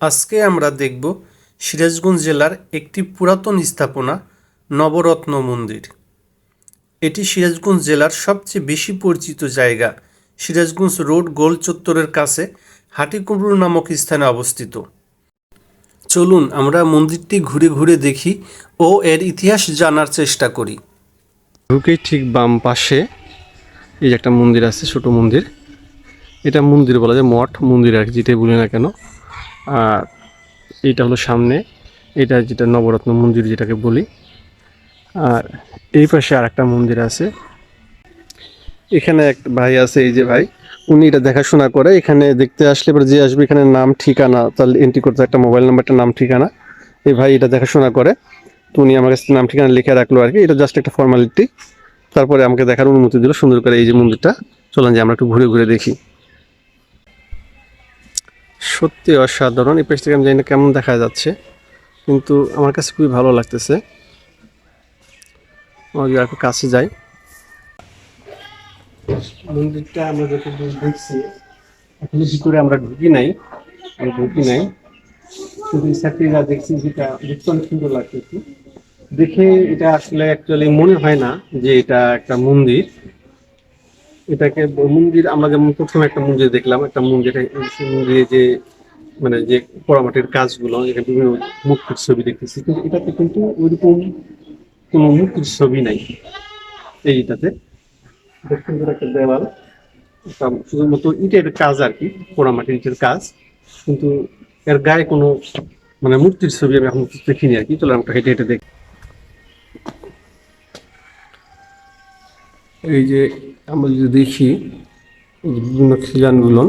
আজকে আমরা দেখব সিরাজগঞ্জ জেলার একটি পুরাতন স্থাপনা, নবরত্ন মন্দির। এটি সিরাজগঞ্জ জেলার সবচেয়ে বেশি পরিচিত জায়গা। সিরাজগঞ্জ রোড গোল চত্বরের কাছে হাটিকুমরুল নামক স্থানে অবস্থিত। চলুন আমরা মন্দিরটি ঘুরে ঘুরে দেখি ও এর ইতিহাস জানার চেষ্টা করি। ঢুকেই ঠিক বাম পাশে এই একটা মন্দির আছে, ছোট মন্দির। এটা মন্দির বলা যায় মঠ মন্দির আর কি, যেটাই বলি না কেন। আর এইটা হলো সামনে। এটা যেটা নবরত্ন মন্দির যেটাকে বলি। আর এই পাশে আর একটা মন্দির আছে। এখানে এক ভাই আছে, এই যে ভাই। উনি এটা দেখাশোনা করে। এখানে দেখতে আসলে এবার যে আসবে, এখানে নাম, ঠিকানা, তাহলে এন্ট্রি করতে একটা মোবাইল নাম্বারটা নাম, ঠিকানা। এই ভাই এটা দেখাশোনা করে। তো উনি আমার কাছে নাম, ঠিকানা লিখে রাখল আর কি। এটা জাস্ট একটা ফর্মালিটি তারপরে আমাকে দেখার অনুমতি দিল সুন্দর করে এই যে মন্দিরটা। চলেন যে আমরা একটু ঘুরে ঘুরে দেখি। সত্যি অসাধারণ। এই পেজ থেকে আমি জানি না কেমন দেখা যাচ্ছে, কিন্তু আমার কাছে খুবই ভালো লাগতেছে। আমাকে আর একটু কাছে যাই। মন্দিরটা আমরা যতদূর দেখছি, এখনও ভিতরে আমরা ঢুকি নাই, আমরা ঢুকি নাই। শুধু সাথীরা দেখছি যেটা দেখতে অনেক সুন্দর লাগতেছে। দেখে এটা আসলে অ্যাকচুয়ালি মনে হয় না যে এটা একটা মন্দির। এটাকে মন্দির, আমরা যেমন প্রথমে একটা মন্দির দেখলাম, একটা মন্দির মন্দিরে যে মানে যে পোড়ামাটির কাজগুলো, এখানে বিভিন্ন মূর্তির ছবি দেখতেছি, কিন্তু এটাতে কিন্তু ওইরকম কোনো মূর্তির ছবি নাই এইটাতে সুন্দর একটা দেওয়াল শুধুমাত্র ইটের কাজ আর কি, পোড়ামাটির ইটের কাজ, কিন্তু এর গায়ে কোনো মানে মূর্তির ছবি আমি এখন দেখিনি আর কি, চলো আমরা হেঁটে হেঁটে দেখি। এই যে আমরা যদি দেখি বিভিন্ন খিলানগুলো,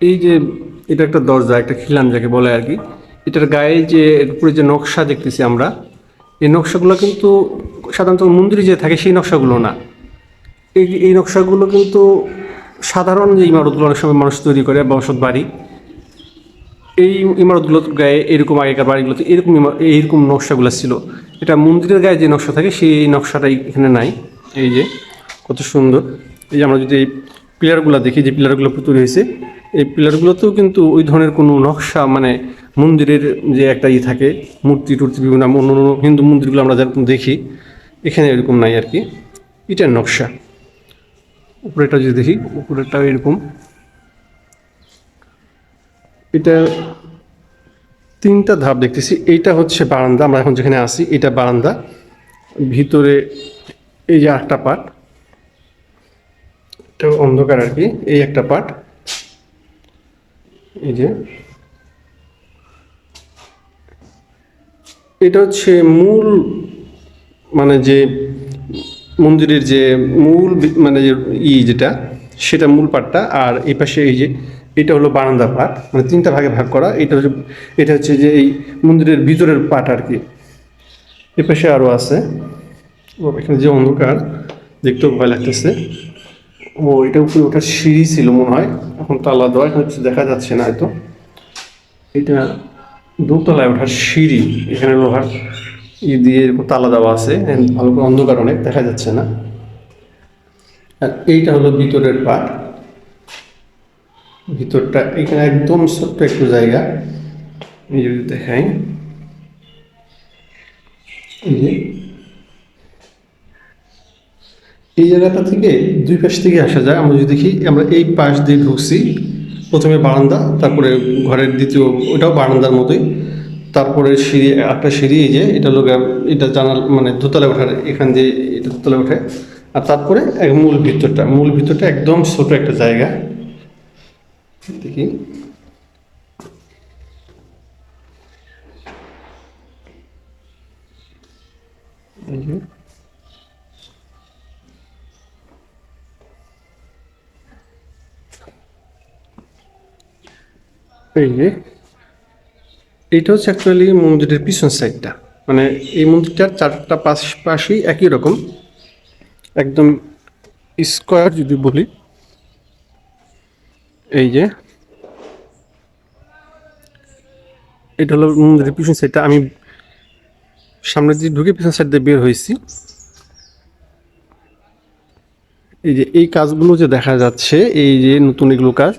এই যে এটা একটা দরজা, একটা খিলান যাকে বলে আর কি, এটার গায়ে যে উপরে যে নকশা দেখতেছি আমরা, এই নকশাগুলো কিন্তু সাধারণত মন্দিরে যে থাকে সেই নকশাগুলো না। এই এই নকশাগুলো কিন্তু সাধারণ যে ইমারতগুলো অনেক সময় মানুষ তৈরি করে বসত বাড়ি এই ইমারতগুলোর গায়ে এরকম আগেকার বাড়িগুলোতে এরকম এইরকম নকশাগুলো ছিল। এটা মন্দিরের গায়ে যে নকশা থাকে, সেই নকশাটাই এখানে নাই। এই যে, কত সুন্দর। এই যে আমরা যদি এই পিলারগুলো দেখি, যে পিলারগুলো তৈরি হয়েছে, এই পিলারগুলোতেও কিন্তু ওই ধরনের কোনো নকশা মানে মন্দিরের যে একটা ই থাকে, মূর্তি টুর্তি বিভিন্ন অন্য অন্য হিন্দু মন্দিরগুলো আমরা যেরকম দেখি, এখানে এরকম নাই আর কি। ইটার নকশা। উপরেটা যদি দেখি, উপরেরটাও এরকম। এটা তিনটা ধাপ দেখতেছি। এইটা হচ্ছে বারান্দা, আমরা এখন যেখানে আছি, এটা বারান্দা। ভিতরে এই যে একটা পার্ট এটা অন্ধকার আর কি, এই একটা পার্ট। এই যে এটা হচ্ছে মূল মানে যে মন্দিরের যে মূল মানে যে ই যেটা, সেটা মূল পাটটা আর এই পাশে এই যে এটা হলো বারান্দা পাট মানে তিনটা ভাগে ভাগ করা। এটা হচ্ছে এটা হচ্ছে যে এই মন্দিরের ভিতরের পাট আর কি। এ পাশে আরও আছে। ও, এখানে যে অন্ধকার, দেখতেও ভয় লাগতেছে। ও, এটা উপরে ওঠার সিঁড়ি ছিল মনে হয়। এখন তালা দেওয়া, এখন কিছু দেখা যাচ্ছে না হয়তো। এটা দোতলায় ওঠার সিঁড়ি, এখানে লোহার ই দিয়ে তালা দেওয়া আছে। ভালো করে অন্ধকার অনেক, দেখা যাচ্ছে না। আর এইটা হলো ভিতরের পাট। ভিতরটা এখানে একদম ছোট্ট একটু জায়গা। এই যদি দেখাই। এই জায়গাটা থেকে দুই পাশ থেকে আসা যায়। আমরা যদি দেখি, আমরা এই পাশ দিয়ে ঢুকছি। প্রথমে বারান্দা, তারপরে ঘরের দ্বিতীয়, ওটাও বারান্দার মতোই। তারপরে সিঁড়ি একটা সিঁড়ি, এই যে, এটা লোক এটা জানাল মানে দোতলায় ওঠার, এখান দিয়ে এটা দোতলায় ওঠে। আর তারপরে মূল ভিতরটা। মূল ভিতরটা একদম ছোট একটা জায়গা। দেখি। এই যে। এই যে। এইটা হচ্ছে অ্যাকচুয়ালি মন্দিরের পিছন সাইডটা মানে এই মন্দিরটার চারটা পাশ, পাশেই একই রকম। একদম স্কোয়ার যদি বলি। এই যে। এটা হলো মন্দিরের পিছন সাইডটা আমি সামনে দিয়ে ঢুকে পিছন সাইড দিয়ে বের হয়েছি। এই যে এই কাজগুলো যে দেখা যাচ্ছে, এই যে নতুন এগুলো কাজ,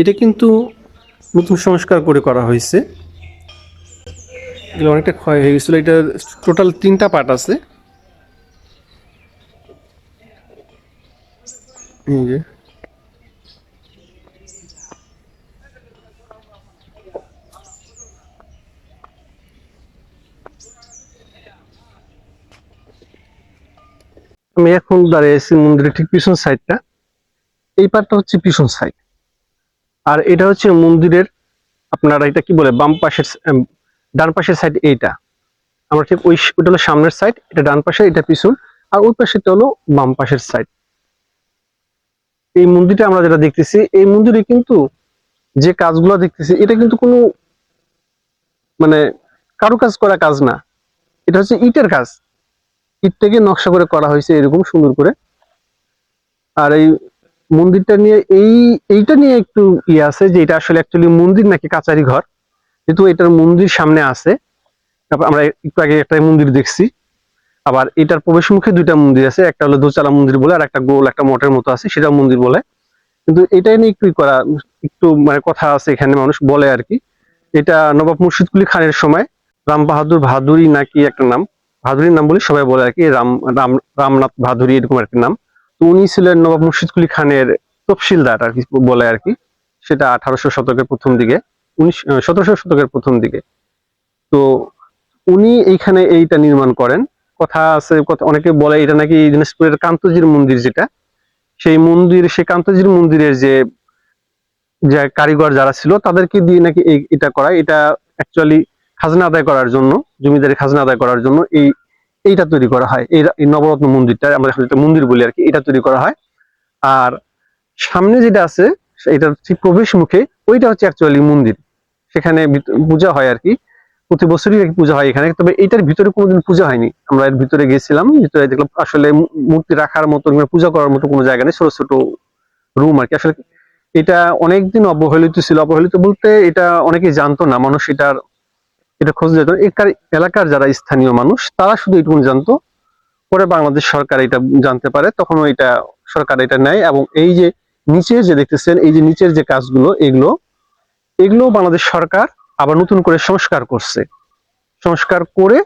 এটা কিন্তু নতুন সংস্কার করে করা হয়েছে। এগুলো অনেকটা ক্ষয় হয়ে গেছিল। এটা টোটাল তিনটা পার্ট আছে। এই যে আমি এখন দাঁড়িয়ে আছি মন্দিরের ঠিক পিছন সাইডটা এই পার্টটা হচ্ছে পিছন সাইড আর এটা হচ্ছে মন্দিরের আপনার এটা কি বলে, বাম পাশের ডান পাশের সাইড এইটা। আমরা ঠিক ওই ওটা হলো সামনের সাইড এটা ডান পাশে, এটা পিছন, আর ওই পাশেটা হলো বাম পাশের সাইড এই মন্দিরটা আমরা যেটা দেখতেছি, এই মন্দিরে কিন্তু যে কাজগুলো দেখতেছি, এটা কিন্তু কোনো মানে কারুকাজ করা কাজ না। এটা হচ্ছে ইটের কাজ। ইট থেকে নকশা করে করা হয়েছে এরকম সুন্দর করে। আর এই মন্দিরটা নিয়ে এই, এইটা নিয়ে একটু ইয়ে আছে যে এটা আসলে অ্যাকচুয়ালি মন্দির নাকি কাচারি ঘর। যেহেতু এটার মন্দির সামনে আছে আমরা একটু আগে একটা মন্দির দেখছি। আবার এটার প্রবেশ মুখে দুইটা মন্দির আছে, একটা হলো দোচালা মন্দির বলে আর একটা গোল, একটা মঠের মতো আছে সেটা মন্দির বলে। কিন্তু এটা নিয়ে একটু করা, একটু মানে কথা আছে এখানে, মানুষ বলে আর কি। এটা নবাব মুর্শিদকুলি খানের সময় রাম বাহাদুর ভাদুরী নাকি একটা নাম। ভাদুরীর নাম বলে, সবাই বলে আর কি, রাম রাম, রামনাথ ভাদুরী এরকম আর কি নাম। তো উনি ছিলেন নবাব মুর্শিদকুলি খানের তফসিলদার আর কি বলে আর কি, সেটা আঠারোশো শতকের প্রথম দিকে, উনিশ সতেরোশো শতকের প্রথম দিকে। তো উনি এইখানে এইটা নির্মাণ করেন। কথা আছে অনেকে বলে এটা নাকি দিনাজপুরের কান্তজির মন্দির যেটা। সেই মন্দির, সেই কান্তজির মন্দিরের যে যে কারিগর যারা ছিল, তাদেরকে দিয়ে নাকি এটা করা এটা অ্যাকচুয়ালি খাজনা আদায় করার জন্য জমিদারি খাজনা আদায় করার জন্য এই, এইটা তৈরি করা হয়। এই নবরত্ন মন্দিরটা, আমরা এখন মন্দির বলি আর কি এটা তৈরি করা হয়। আর সামনে যেটা আছে এটা ঠিক প্রবেশ মুখে, ওইটা হচ্ছে অ্যাকচুয়ালি মন্দির। সেখানে পূজা হয় আর কি প্রতি বছরই নাকি পূজা হয় এখানে। তবে এটার ভিতরে কোনোদিন পূজা হয়নি। আমরা এর ভিতরে গেছিলাম, ভিতরে দেখলাম আসলে মূর্তি রাখার মতো কিংবা পূজা করার মতো কোনো জায়গা নেই, ছোট ছোট রুম আর কি আসলে এটা অনেকদিন অবহেলিত ছিল। অবহেলিত বলতে এটা অনেকেই জানতো না, মানুষ এটার এটা খোঁজ যেত এলাকার যারা স্থানীয় মানুষ, তারা শুধু এটুকু জানতো। পরে বাংলাদেশ সরকার এটা জানতে পারে তখন এটা সরকার এটা নেয় এবং এই যে নিচে যে দেখতেছেন, এই যে নিচের যে কাজগুলো, এগুলো এগুলো বাংলাদেশ সরকার আবার নতুন করে সংস্কার করছে। সংস্কার করে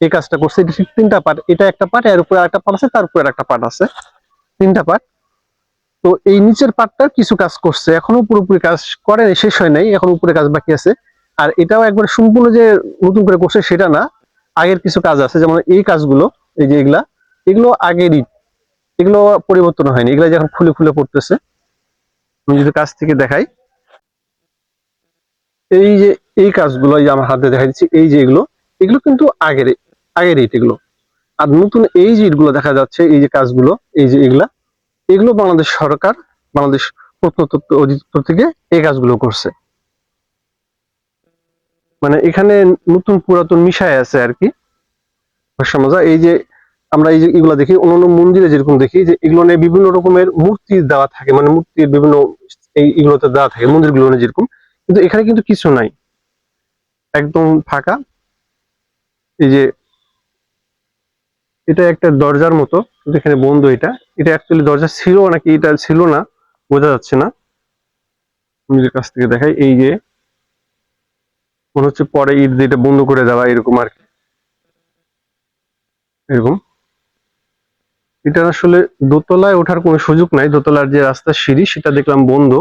এই কাজটা করছে। এটা তিনটা পার্ট। এটা একটা পার্ট, এর উপরে একটা পার্ট আছে, তার উপরে একটা পার্ট আছে। তিনটা পার্ট। তো এই নিচের পার্টটা কিছু কাজ করছে। এখনও পুরোপুরি কাজ করে শেষ হয় নাই এখন উপরে কাজ বাকি আছে। আর এটাও একবার সম্পূর্ণ যে নতুন করে করছে সেটা না, আগের কিছু কাজ আছে, যেমন এই কাজগুলো, এই যে এগুলা, এগুলো আগেরই এগুলো পরিবর্তন হয়নি, এগুলো যখন খুলে খুলে পড়তেছে। আমি যদি কাজ থেকে দেখাই, এই যে এই কাজগুলো এই যে আমার হাতে দেখা দিচ্ছি, এই যে এগুলো এগুলো কিন্তু আগের আগের ইট এগুলো। আর নতুন এই যে ইটগুলো দেখা যাচ্ছে, এই যে কাজগুলো, এই যে এগুলা, এগুলো বাংলাদেশ সরকার, বাংলাদেশ প্রত্নতত্ত্ব অধিদপ্তর থেকে এই কাজগুলো করছে। মানে এখানে নতুন পুরাতন মিশায় আছে আর কি সমাজা এই যে আমরা এই যে এগুলো দেখি, অন্যান্য মন্দিরে যেরকম দেখি, যে এগুলো নিয়ে বিভিন্ন রকমের মূর্তি দেওয়া থাকে মানে মূর্তির বিভিন্ন এই এগুলোতে দেওয়া থাকে, মন্দিরগুলো যেরকম। কিন্তু এখানে কিন্তু কিছু নাই। একদম ফাঁকা। এই যে এটা একটা দরজার মতো এখানে বন্ধ এটা। এটা অ্যাকচুয়ালি দরজা ছিল নাকি এটা ছিল না, বোঝা যাচ্ছে না। নিজের কাছ থেকে দেখাই, এই যে মনে হচ্ছে পরে দিয়ে এটা বন্ধ করে দেওয়া, এরকম আর কি। এরকম। এটা আসলে দোতলায় ওঠার কোনো সুযোগ নাই। দোতলার যে রাস্তার সিঁড়ি, সেটা দেখলাম বন্ধ।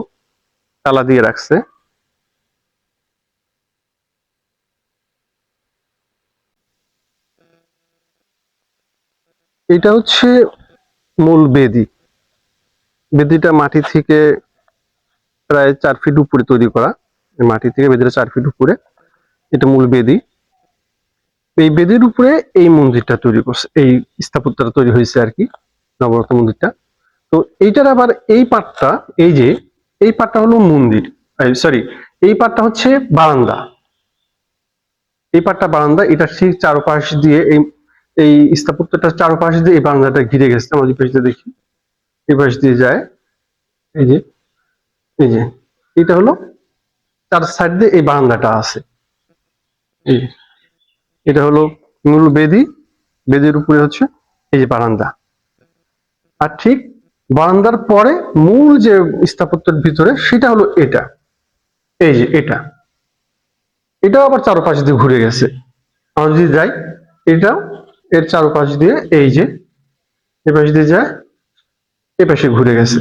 তালা দিয়ে রাখছে। এটা হচ্ছে মূল বেদি। বেদিটা মাটি থেকে প্রায় চার ফিট উপরে তৈরি করা। মাটি থেকে বেদিটা চার ফিট উপরে। এটা মূল বেদি। এই বেদির উপরে এই মন্দিরটা তৈরি করছে, এই স্থাপত্যটা তৈরি হয়েছে আর কি, নবরত্ন মন্দিরটা। তো এইটার আবার এই পাটটা, এই যে, এই পাটটা হলো মন্দির সরি এই পাটটা হচ্ছে বারান্দা। এই পাটটা বারান্দা, এটা ঠিক চারপাশ দিয়ে এই এই স্থাপত্যটা চারপাশ দিয়ে এই বারান্দাটা ঘিরে গেছে যে পেজটা দেখি। এই পাশ দিয়ে যায়, এই যে এই যে, এটা হলো তার সাইড দিয়ে এই বারান্দাটা আছে। এই এটা হলো মূল বেদি। বেদির উপরে হচ্ছে এই যে বারান্দা। আর ঠিক বারান্দার পরে মূল যে স্থাপত্যের ভিতরে সেটা হলো এটা। এই যে এটা। এটাও আবার চারপাশ দিয়ে ঘুরে গেছে। আমরা যদি যাই, এটাও এর চারপাশ দিয়ে এই যে এ পাশ দিয়ে যায় এ পাশে ঘুরে গেছে।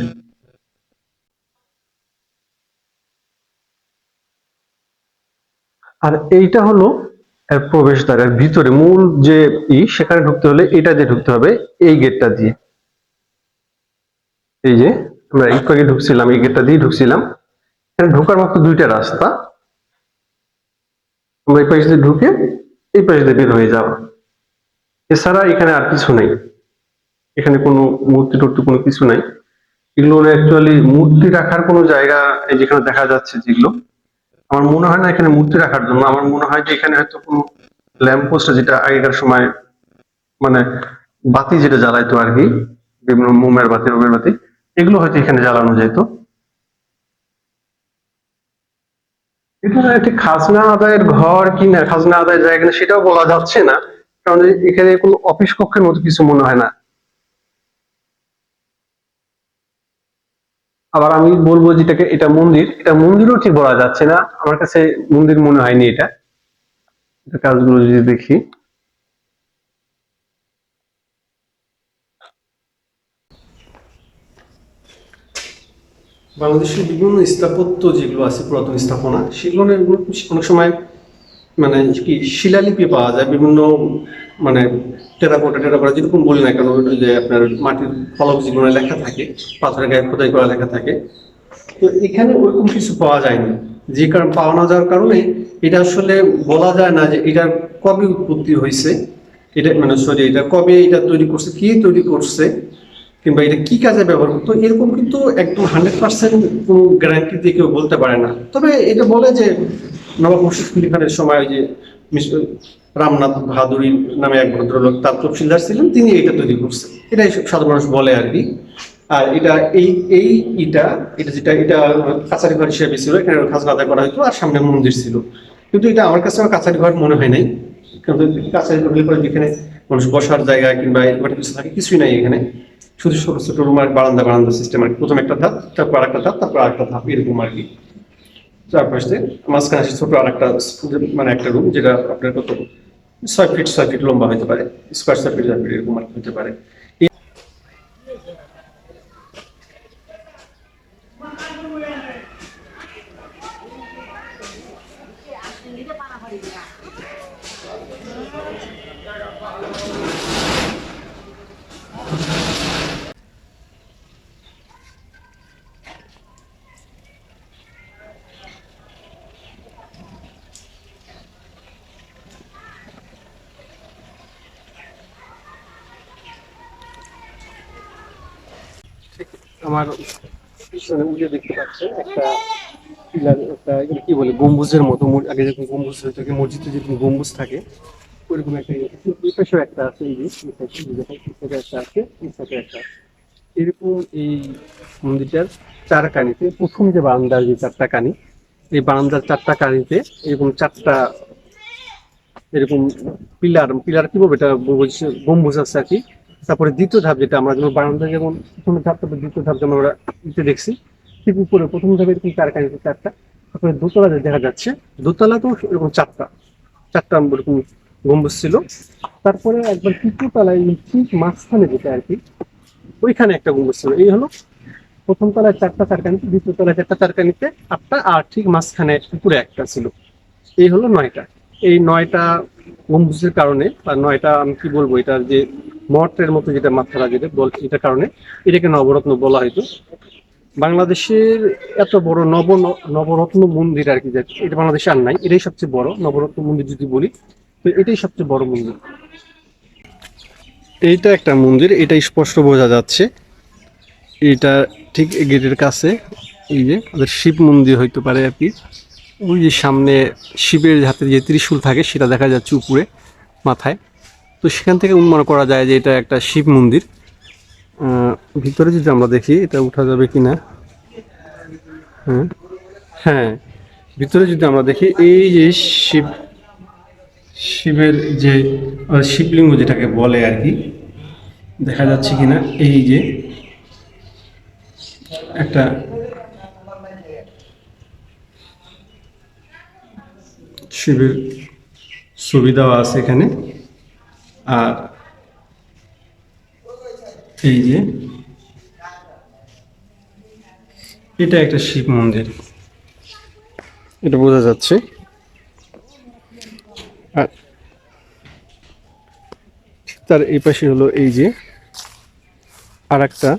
আর এইটা হলো, এর প্রবেশদ্বার এর ভিতরে মূল যে ই, সেখানে ঢুকতে হলে এটা দিয়ে ঢুকতে হবে, এই গেটটা দিয়ে। এই যে, আমরা একটু আগে ঢুকছিলাম, এই গেটটা দিয়ে ঢুকছিলাম। এখানে ঢোকার মাত্র দুইটা রাস্তা। আমরা এই পাশ দিয়ে ঢুকে এই পাশ দিয়ে বের হয়ে যাব। এছাড়া এখানে আর কিছু নেই। এখানে কোনো মূর্তি টুর্তি কোনো কিছু নাই। এগুলো অ্যাকচুয়ালি মূর্তি রাখার কোনো জায়গা এই যেখানে দেখা যাচ্ছে যেগুলো। আমার মনে হয় না এখানে মূর্তি রাখার জন্য। আমার মনে হয় যে এখানে হয়তো কোনো ল্যাম্প পোস্ট যেটা আগেকার সময় মানে বাতি যেটা জ্বালাইতো আর কি, বিভিন্ন মোমের বাতি, রোমের বাতি, এগুলো হয়তো এখানে জ্বালানো যেত। এখানে একটি খাজনা আদায়ের ঘর কি না, খাজনা আদায়ের জায়গা সেটাও বলা যাচ্ছে না। কারণ এখানে কোনো অফিস কক্ষের মতো কিছু মনে হয় না। আবার আমি বলব যেটাকে এটা মন্দির। এটা মন্দিরও ঠিক বলা যাচ্ছে না। আমার কাছে মন্দির মনে হয়নি এটা। কাজগুলো যদি দেখি। বাংলাদেশের বিভিন্ন স্থাপত্য যেগুলো আছে, পুরাতন স্থাপনা, সেগুলো অনেক সময় মানে কি শিলালিপি পাওয়া যায় বিভিন্ন মানে টেরাকোটা টেরাকোটা যেরকম বলি না কেন যে আপনার মাটির ফলক জীবনে লেখা থাকে, পাথরের গায়ে খোদাই করা লেখা থাকে, তো এখানে ওরকম কিছু পাওয়া যায়নি। যে কারণ পাওয়া না যাওয়ার কারণে এটা আসলে বলা যায় না যে এটা কবে উৎপত্তি হয়েছে, এটা মানে সরি, এটা কবে এটা তৈরি করছে, কি তৈরি করছে, কিংবা এটা কি কাজে ব্যবহার করতো, এরকম কিন্তু একদম হান্ড্রেড পার্সেন্ট কোনো গ্যারান্টি দিয়ে কেউ বলতে পারে না। তবে এটা বলে যে নবাব মুর্শিদ কুলি খানের সময় যে রামনাথ ভাদুরী নামে এক ভদ্রলোক, তার তফসিলদার ছিলেন, তিনি এটা তৈরি করছেন। এটাই সাধারণ মানুষ বলে আর কি। আর এটা, এই এই ইটা, এটা যেটা, এটা কাছারি ঘর হিসেবে ছিল, এখানে খাজনা আদায় করা হতো আর সামনে মন্দির ছিল। কিন্তু এটা আমার কাছে আমার কাছারি ঘর মনে হয় নাই। কিন্তু কাছারি ঘর পরে যেখানে মানুষ বসার জায়গা কিংবা এরকম কিছু থাকে, কিছুই নাই এখানে। শুধু ছোট ছোট রুম আর বারান্দা বারান্দা সিস্টেম আর। প্রথম একটা ধাপ, তারপর আরেকটা ধাপ, তারপর আরেকটা ধাপ, এরকম আর কি। চারপাশে মাঝখানে আছে ছোট আরেকটা মানে একটা রুম যেটা আপনার কত ছয় ফিট ছয় ফিট লম্বা হতে পারে স্কোয়ার ছয় ফিট ফিট এরকম হতে পারে। আমার পিছনে উঠে দেখতে পাচ্ছেন একটা পিলার, একটা কি বলে, গম্বুজের মতো আগে যখন গম্বুজ হতো কি মসজিদে যেরকম গম্বুজ থাকে, ওইরকম একটা ইয়ে। একটা আছে, এই যে একটা আছে একটা এরকম এই মন্দিরটার চার কানিতে প্রথম যে বারান্দার যে চারটা কানি এই বারান্দার চারটা কানিতে এরকম চারটা এরকম পিলার পিলার কি বলব, এটা গম্বুজ আছে আর কি তারপরে দ্বিতীয় ধাপ যেটা আমরা যেমন বারান্দা যেমন প্রথম ধাপ তারপর দ্বিতীয় ধাপ যেমন আমরা ইতে দেখছি, ঠিক উপরে প্রথম ধাপে এরকম কানিতে চারটা, তারপরে দোতলা দেখা যাচ্ছে, দোতলাতেও এরকম চারটা চারটা এরকম গম্বুজ ছিল। তারপরে একবার তলায় ঠিক মাঝখানে যেটা আর কি, ওইখানে একটা গম্বুজ ছিল। এই হলো প্রথম তলায় চারটা চারকানিতে দ্বিতীয় তলায় চারটা চারকানিতে আটটা আর ঠিক মাঝখানে উপরে একটা ছিল। এই হলো নয়টা। এই নয়টা গম্বুজের কারণে, বা নয়টা আমি কি বলব, এটা যে মঠের মতো যেটা মাথারা যেটা বল এটার কারণে এটাকে নবরত্ন বলা হয়তো বাংলাদেশের এত বড় নব, নবরত্ন মন্দির আর কি এটা বাংলাদেশে আর নাই, এটাই সবচেয়ে বড়, নবরত্ন মন্দির যদি বলি, তো এটাই সবচেয়ে বড় মন্দির। এইটা একটা মন্দির, এটাই স্পষ্ট বোঝা যাচ্ছে। এটা ঠিক গেটের কাছে, এই যে ওদের শিব মন্দির হইতে পারে আর কি। ওই যে সামনে শিবের হাতে যে ত্রিশূল থাকে, সেটা দেখা যাচ্ছে উপরে, মাথায়। তো সেখান থেকে অনুমান করা যায় যে এটা একটা শিব মন্দির। ভিতরে যদি আমরা দেখি, এটা উঠা যাবে কিনা? হ্যাঁ হ্যাঁ ভিতরে যদি আমরা দেখি, এই যে শিব, শিবের যে শিবলিঙ্গ যেটাকে বলে আর কি, দেখা যাচ্ছে কিনা, এই যে একটা শিবের দেওয়া আছে এখানে। আর এই যে, এটা একটা শিব মন্দির। এটা বোঝা যাচ্ছে। আর তার এই পাশে হলো এই যে আর একটা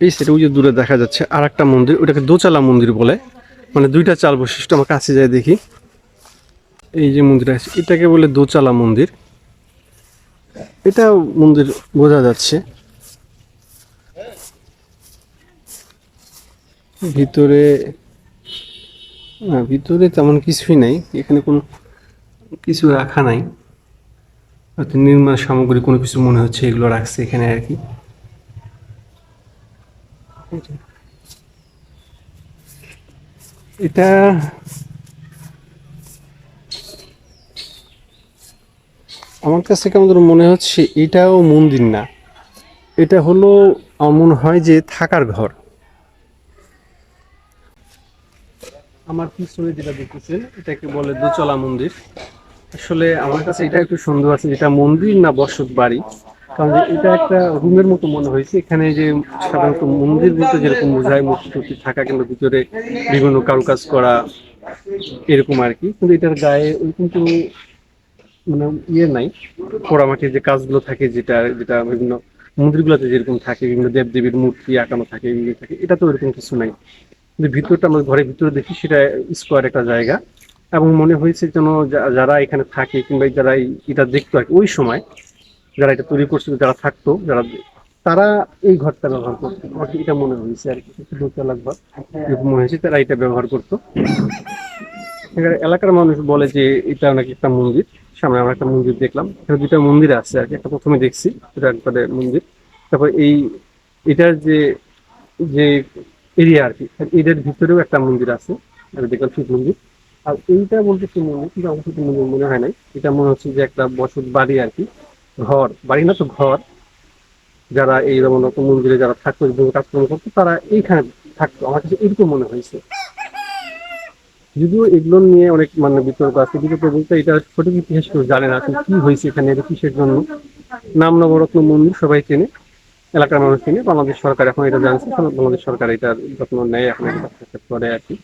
এই সেটা ওই যে দূরে দেখা যাচ্ছে আর একটা মন্দির, ওটাকে দোচালা মন্দির বলে। মানে দুইটা চাল বৈশিষ্ট্য, আমার কাছে যায় দেখি। এই যে মন্দির আছে, এটাকে বলে দোচালা মন্দির। এটা মন্দির বোঝা যাচ্ছে। ভিতরে ভিতরে তেমন কিছুই নাই। এখানে কোনো কিছু রাখা নাই। হয়তো নির্মাণ সামগ্রী কোনো কিছু মনে হচ্ছে, এগুলো রাখছে এখানে আর কি। এটা আমার কাছে কেমন যেন মনে হচ্ছে এটাও মন্দির না। এটা হলো আমার মনে হয় যে থাকার ঘর। আমার পিছনে যেটা দেখতেছেন, এটাকে বলে দোচলা মন্দির। আসলে আমার কাছে এটা একটু সুন্দর আছে যেটা মন্দির না বসত বাড়ি। কারণ এটা একটা রুমের মতো মনে হয়েছে। এখানে যে সাধারণত মন্দির বলতে যেরকম বোঝায় মূর্তি থাকা কিন্তু ভিতরে বিভিন্ন কারুকাজ করা, এরকম আর কি। কিন্তু এটার গায়ে ওইরকম কোনো মানে ইয়ে নাই। পোড়ামাটির যে কাজগুলো থাকে যেটা যেটা বিভিন্ন মন্দিরগুলোতে যেরকম থাকে, বিভিন্ন দেবদেবীর মূর্তি আঁকানো থাকে এগুলো থাকে, এটা তো এরকম কিছু নাই। কিন্তু ভিতরটা আমরা ঘরের ভিতরে দেখি, সেটা স্কোয়ার একটা জায়গা। এবং মনে হয়েছে যেন যারা এখানে থাকে কিংবা যারা এটা দেখতো আর ওই সময় যারা এটা তৈরি করছিল, যারা থাকতো, যারা, তারা এই ঘরটা ব্যবহার করতো। আমার এটা মনে হয়েছে আর কি দোতলা ঘর মনে হয়েছে, তারা এটা ব্যবহার করতো। এলাকার মানুষ বলে যে এটা নাকি একটা মন্দির। সামনে আমরা একটা মন্দির দেখলাম। এখানে দুইটা মন্দির আছে আর কি, একটা প্রথমে দেখছি, এটা একবারে মন্দির। তারপর এই, এটার যে যে এরিয়া আর কি এটার ভিতরেও একটা মন্দির আছে, আমি দেখলাম শিব মন্দির। আর এইটা বলতে কি মন্দির কিন্তু শিব মন্দির মনে হয় নাই। এটা মনে হচ্ছে যে একটা বসত বাড়ি আর কি, ঘর। বাড়ি না তো ঘর। যারা এই রকম মন্দিরে যারা থাকতো কাজকর্ম করতো, তারা এইখানে থাকতো। আমার কাছে এরকম মনে হয়েছে। যদিও এগুলো নিয়ে অনেক মানে বিতর্ক আছে বিতর্ক বলতে এটা সঠিক ইতিহাস কেউ জানে না আসলে কি হয়েছে এখানে, এটা কিসের জন্য? নাম নবরত্ন মন্দির সবাই চেনে, এলাকার মানুষ চেনে, বাংলাদেশ সরকার এখন এটা জানছে, বাংলাদেশ সরকার এটার যত্ন নেয়, এখন করে আর কি।